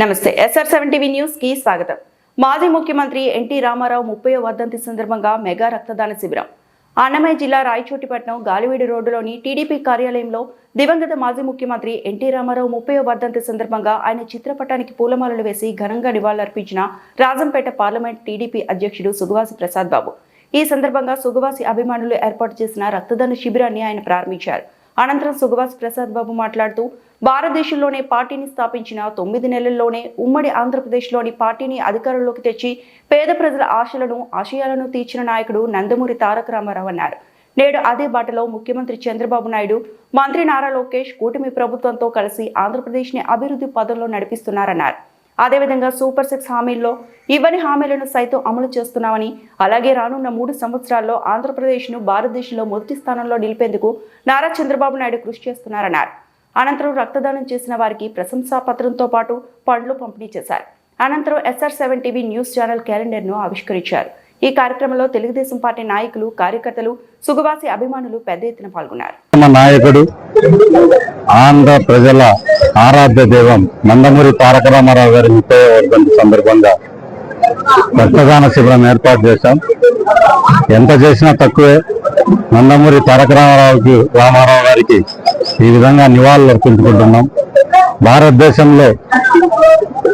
నమస్తే. SR seven TV న్యూస్కి స్వాగతం. మాజీ ముఖ్యమంత్రి ఎన్టీ రామారావు ముప్పై వర్ధంతి సందర్భంగా మెగా రక్తదాన శిబిరం. అన్నమయ్య జిల్లా రాయచోటిపట్నం గాలివీడి రోడ్డులోని టీడీపీ కార్యాలయంలో దివంగత మాజీ ముఖ్యమంత్రి ఎన్టీ రామారావు ముప్పై వర్ధంతి సందర్భంగా ఆయన చిత్రపటానికి పూలమాలలు వేసి ఘనంగా నివాళులర్పించిన రాజంపేట పార్లమెంట్ టీడీపీ అధ్యక్షుడు సుగవాసి ప్రసాద్ బాబు. ఈ సందర్భంగా సుగవాసి అభిమానులు ఏర్పాటు చేసిన రక్తదాన శిబిరాన్ని ఆయన ప్రారంభించారు. అనంతరం సుగవాస్ ప్రసాద్ బాబు మాట్లాడుతూ భారతదేశంలోనే పార్టీని స్థాపించిన తొమ్మిది నెలల్లోనే ఉమ్మడి ఆంధ్రప్రదేశ్లోని పార్టీని అధికారంలోకి తెచ్చి పేద ప్రజల ఆశలను ఆశయాలను తీర్చిన నాయకుడు నందమూరి తారక రామారావు అన్నారు. నేడు అదే బాటలో ముఖ్యమంత్రి చంద్రబాబు నాయుడు మంత్రి నారా లోకేష్ కూటమి ప్రభుత్వంతో కలిసి ఆంధ్రప్రదేశ్ని అభివృద్ధి పదంలో నడిపిస్తున్నారన్నారు. అదేవిధంగా సూపర్ సిక్స్ హామీల్లో ఇవ్వని హామీలను సైతం అమలు చేస్తున్నామని అలాగే రానున్న మూడు సంవత్సరాల్లో ఆంధ్రప్రదేశ్ను భారతదేశంలో మొదటి స్థానంలో నిలిపేందుకు నారా చంద్రబాబు నాయుడు కృషి చేస్తున్నారన్నారు. అనంతరం రక్తదానం చేసిన వారికి ప్రశంసాపత్రంతో పాటు పండ్లు పంపిణీ చేశారు. అనంతరం SR seven TV news channel క్యాలెండర్ను ఆవిష్కరించారు. ఈ కార్యక్రమంలో తెలుగుదేశం పార్టీ నాయకులు కార్యకర్తలు సుగవాసి అభిమానులు పెద్ద ఎత్తున పాల్గొన్నారు. నాయకుడు ఆంధ్ర ప్రజల ఆరాధ్య దేవం నందమూరి తారక రామారావు గారి ముప్పై వర్ధంతి సందర్భంగా రక్తదాన శిబిరం ఏర్పాటు చేశాం. ఎంత చేసినా తక్కువే. నందమూరి తారక రామారావుకి రామారావు గారికి ఈ విధంగా నివాళులు అర్పించుకుంటున్నాం భారతదేశంలో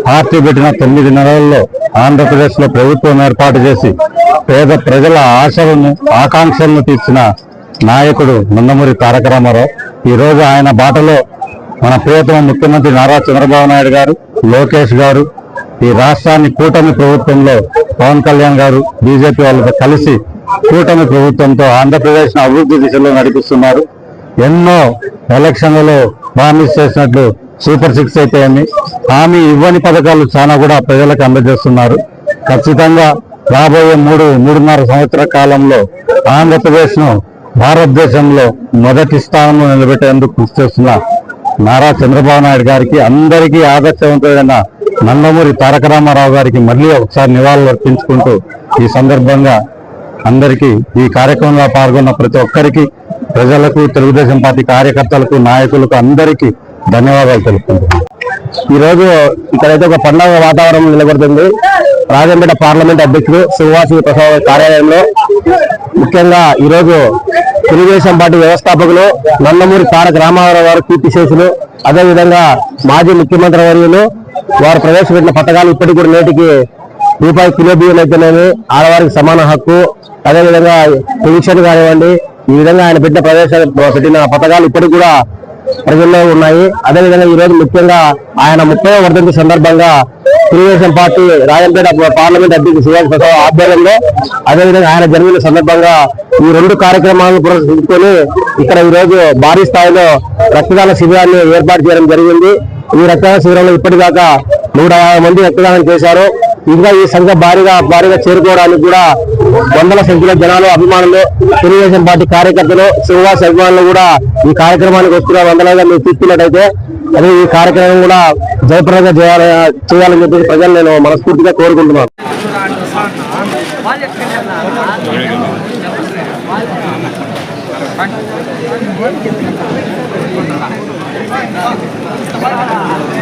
పార్టీ పెట్టిన తొమ్మిది నెలల్లో ఆంధ్రప్రదేశ్లో ప్రభుత్వం ఏర్పాటు చేసి పేద ప్రజల ఆశలను ఆకాంక్షలను తీర్చిన నాయకుడు నందమూరి తారక రామారావు. ఈ రోజు ఆయన బాటలో మన ప్రియతమ ముఖ్యమంత్రి నారా చంద్రబాబు నాయుడు గారు లోకేష్ గారు ఈ రాష్ట్రాన్ని కూటమి ప్రభుత్వంలో పవన్ కళ్యాణ్ గారు బీజేపీ వాళ్ళతో కలిసి కూటమి ప్రభుత్వంతో ఆంధ్రప్రదేశ్ను అభివృద్ధి దిశలో నడిపిస్తున్నారు. ఎన్నో ఎలక్షన్లలో ప్రామిస్ చేసినట్లు సూపర్ సిక్స్ అయితేమి హామీ ఇవ్వని పథకాలు చాలా కూడా ప్రజలకు అందజేస్తున్నారు. ఖచ్చితంగా రాబోయే మూడు మూడున్నర సంవత్సర కాలంలో ఆంధ్రప్రదేశ్ను భారతదేశంలో మొదటి స్థానంలో నిలబెట్టేందుకు కృషి చేస్తున్న నారా చంద్రబాబు నాయుడు గారికి అందరికీ ఆదర్శవంతుడైన నందమూరి తారక రామారావు గారికి మళ్ళీ ఒకసారి నివాళులు అర్పించుకుంటూ ఈ సందర్భంగా అందరికీ ఈ కార్యక్రమంలో పాల్గొన్న ప్రతి ఒక్కరికి ప్రజలకు తెలుగుదేశం పార్టీ కార్యకర్తలకు నాయకులకు అందరికీ ధన్యవాదాలు తెలుపుకుంటున్నాను. ఈరోజు ఇక్కడైతే ఒక పండగ వాతావరణం నిలబడుతుంది. రాజంపేట పార్లమెంట్ అధ్యక్షుడు శ్రీనివాసు ప్రసాద్ కార్యాలయంలో ముఖ్యంగా ఈరోజు తెలుగుదేశం పార్టీ వ్యవస్థాపకులు నందమూరి తారక రామారావు గారు కీర్తి శేషులు అదేవిధంగా మాజీ ముఖ్యమంత్రి వర్యులు వారు ప్రవేశపెట్టిన పథకాలు ఇప్పటికి కూడా నేటికి రూపాయి కిలో బియ్యం అయితేనేమి ఆడవారికి సమాన హక్కు అదేవిధంగా పెన్షన్ కానివ్వండి ఈ విధంగా ఆయన పెట్టిన ప్రదేశాలు పెట్టిన పథకాలు ఇప్పటికి కూడా ప్రజల్లో ఉన్నాయి. అదేవిధంగా ఈ రోజు ముఖ్యంగా ఆయన ముప్పై వర్ధంతి సందర్భంగా తెలుగుదేశం పార్టీ రాజంపేట పార్లమెంట్ అధ్యక్షుడు సుభాష్ ప్రసాద్ ఆధ్వర్యంలో అదేవిధంగా ఆయన జరిగిన సందర్భంగా ఈ రెండు కార్యక్రమాలను పురస్కరించుకొని ఇక్కడ ఈ రోజు భారీ స్థాయిలో రక్తదాన శిబిరాన్ని ఏర్పాటు చేయడం జరిగింది. ఈ రక్తదాన శిబిరంలో ఇప్పటిదాకా నూట మంది రక్తదానం చేశారు. ఇంకా ఈ సంఖ్య భారీగా భారీగా చేరుకోవడానికి కూడా వందల సంఖ్యలో జనాలు అభిమానులు తెలుగుదేశం పార్టీ కార్యకర్తలు శ్రీనివాస్ అభిమానులు కూడా ఈ కార్యక్రమానికి వస్తున్న వందలుగా మీరు తీసుకున్నట్టయితే అదే ఈ కార్యక్రమం కూడా జయప్రదంగా చేయాలి చేయాలని చెప్పి ప్రజలు నేను మనస్ఫూర్తిగా కోరుకుంటున్నాను Thank you.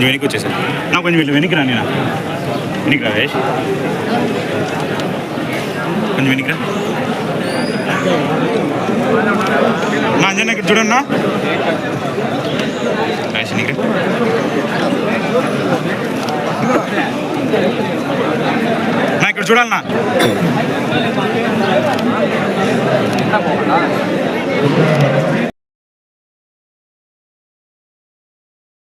కొంచెం వెనక్కి వచ్చేసాను. నా కొంచెం వీళ్ళు వెనక్కి రా నేను? వెనక్కి రా వేష్. కొంచెం వెనక్కి రా. నా అంజనా ఇక్కడ చూడన్నా? రాష్ వెనక్కి నా ఇక్కడ చూడాలన్నా?